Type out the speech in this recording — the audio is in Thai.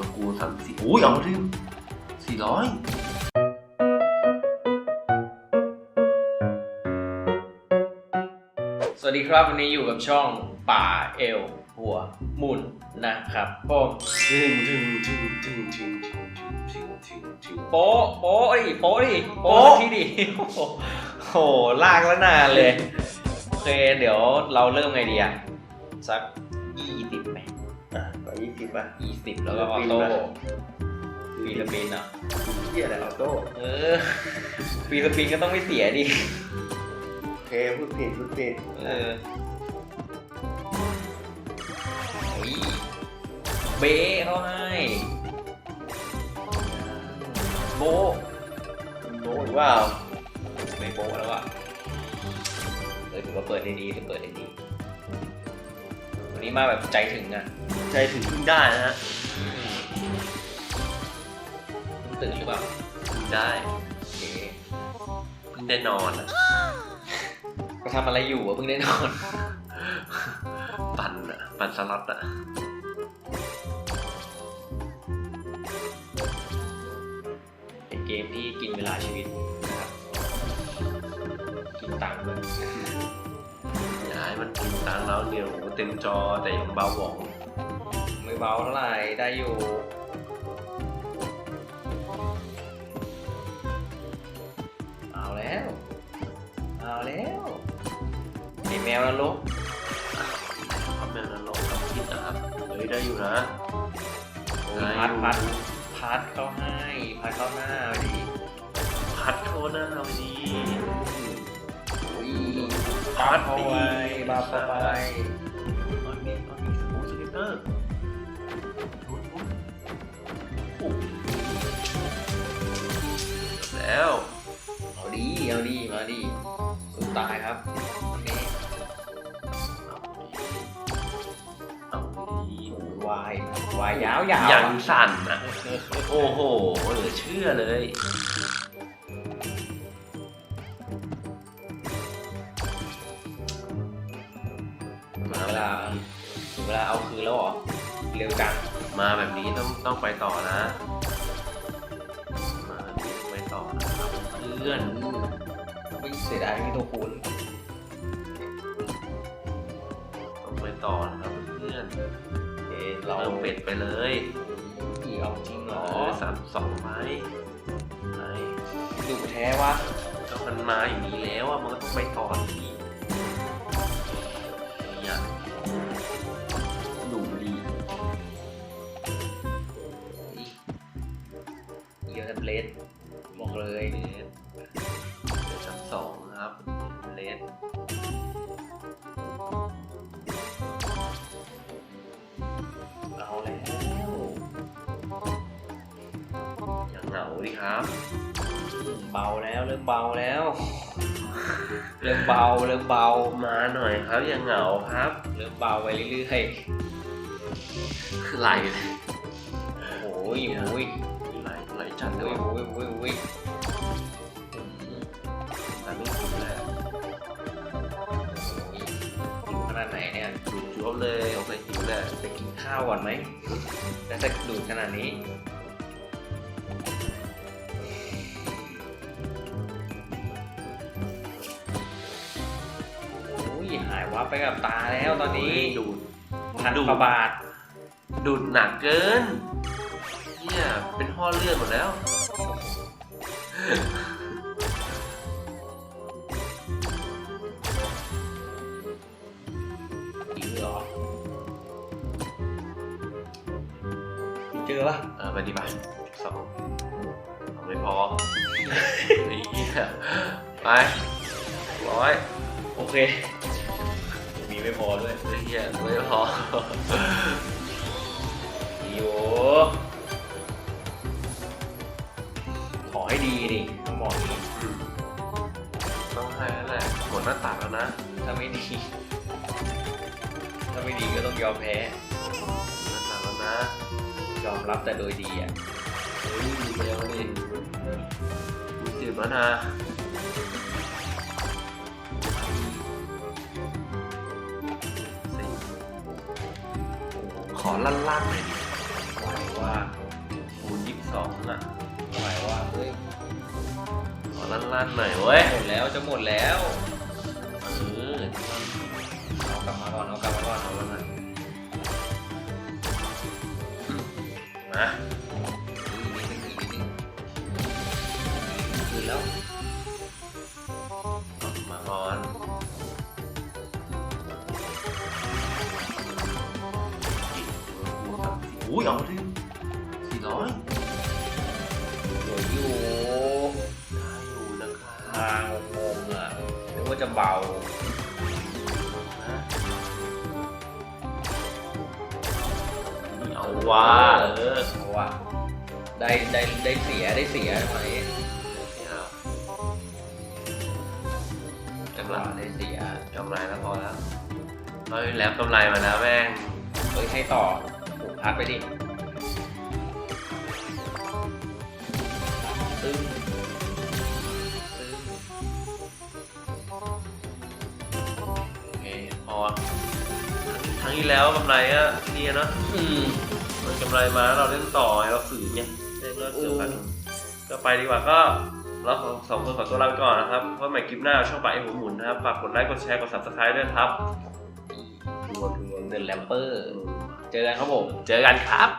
อกูสามสี่อุ้ยเอาดิสี่ร้อยสวัสดีครับวันนี้อยู่กับช่องป่าเอลหัวหมุนนะครับผมถึงถึงถึงถึงถึงถึงถึงถึงถึงถึงโป๊ะโป๊ะดิโป๊ะดิโป๊ะที่ดิโอ้โหโหลากแล้วนานเลย โอเคเดี๋ยวเราเริ่มไงดีอะสักยี่สิบไหมอะไปยี่สิบป่ะ ยี่สิบแล้วก็ออโต้ฟรีสปินอะเฮียอะไรออโต้เออฟรีสปินก็ต้องไม่เสียดิ โอเคพูดผิดพูดผิดเออเฮ้ยเบ้เขาให้โบะโน้ตว่าไม่โบะแล้วอะเออถือว่าเปิดได้ดีถือเปิดได้ดีวั นนี้มาแบบใจถึงอะใจถึงพึ่งได้นะฮะเพิ่งตื่นหรือเปล่าพึ่งได้โอเคเพิ่งได้นอนอะก็ทำอะไรอยู่อะเพิ่งได้นอน ปั่นอะปั่นสล็อตอะเป็นเกมที่กินเวลาชีวิตนะครับกินตังค์ด้วย อย่าให้มันกินตังค์แล้วเดี๋ยวเต็มจอแต่ยังเบาหวองไม่เบาเท่าไหร่ได้อยู่ เอาแล้ว เอาแล้วไอแมวนรกทำแบบนั้นลงกับคิดนะครับเฮ้ยได้อยู่นะโอ้ยได้พัดอยู่พัดพัดเข้าให้ พัดเข้าหน้าเอาดิพัดโทษนะเอาดีอุ้ยพัด เข้าดีไปบาเข้าไปตอนนี้ตอนนี้สกูสเกตเตอร์แล้ว เอาดี เอาดี มาดีสุดตายครับนี่เอาดีวายวายยาวยาวอย่างสั่นนะโอ้โหเหลือเชื่อเลยาถึงเวลาเอาคืนแล้วเหรอ เร็วจัง มาแบบนี้ต้องต้องไปต่อนะ มาแบบนี้ต้องไปต่อนะครับเพื่อนไม่เสียดายไม่มีตัวคูณต้องไปต่อนะครับเพื่อนเอ๊ะเราเติมเป็ดไปเลยอีเอาจริงเหรอเออสามสองไม้ไอ้ดุแท้วะก็มันมาอย่างนี้แล้วอะมันก็ต้องไปต่อที่ เยอะแท็บเล็ตบอกเลยเลสเดี๋ยวชั้นสองนะครับเลสเอาแล้วอย่างเหงาดิครับ เบาแล้วเริ่มเบาแล้ว เริ่มเบาเริ่มเบามาหน่อยครับอย่างเหงาครับ เริ่มเบาไปเรื่อยไหลเลยๆโอ้ยโอ้ย ไหลจัดเลยยโอ้ยโอ้ยโอ้ยแต่ไม่ถึงเลยอยู่ขนาดไหนเนี่ยดูดจวบเลยโอเคหิวแหละจะกินข้าวก่อนไหมแล้วจะดูดขนาดนี้โอ้ยหายวับไปกับตาแล้วตอนนี้ดูดพันกว่าบาทดูดหนักเกิน เนี่ย เป็นห่อเลือดหมดแล้วอีกเหรอเจอปะเออไปดีป่ะสองสองไม่พอนี่ไปร้อยโอเค มีไม่พอด้วยไอ้เหี้ยไม่พอโยขอให้ดีดิต้องบอกอย่างนี้ต้องให้แล้วแหละหมดหน้าตักแล้วนะถ้าไม่ดี ถ้าไม่ดีก็ต้องยอมแพ้ หน้าตักแล้วนะยอมรับแต่โดยดีอะเฮ้ยเร็วดิมีสิบแล้วนะสี่ขอลั่นๆหน่อยดิไหววะว่าคูณยี่สิบสองอะ ลั่นๆหน่อยเว้ยหมดแล้วจะหมดแล้วเออเอากลับมาก่อนเอากลับมาก่อนเอาแล้วนะมาคืนแล้วมาก่อนอุ้ยเอาดิสี่ร้อยเหลืออยู่ ทางงงอะนึกว่าจะเบาเอาว่าเออเพราว่าได้ได้ได้เสียได้เสียไหมกำไรได้เสียกำไรแล้วพอแล้วเราแล้วกำไรมาแล้วแม่งเฮ้ยให้ต่อผูกพัดไปดิ อเคพอครั้งที่แล้วกำไรก็นี่เนอะอืมมันกำไรมาแล้วเราเล่นต่อไงเราฝืนไงเล่นก็เสือพันก็ไปดีกว่าก็เราสองคนขอตัวลาไปก่อนนะครับเพราะใหม่คลิปหน้าช่องปากไอ้หัวหมุนนะครับฝากกดไลค์กดแชร์กด subscribe ด้วยครับเดินแลมเปอร์ เจอกันครับผม เจอกันครับ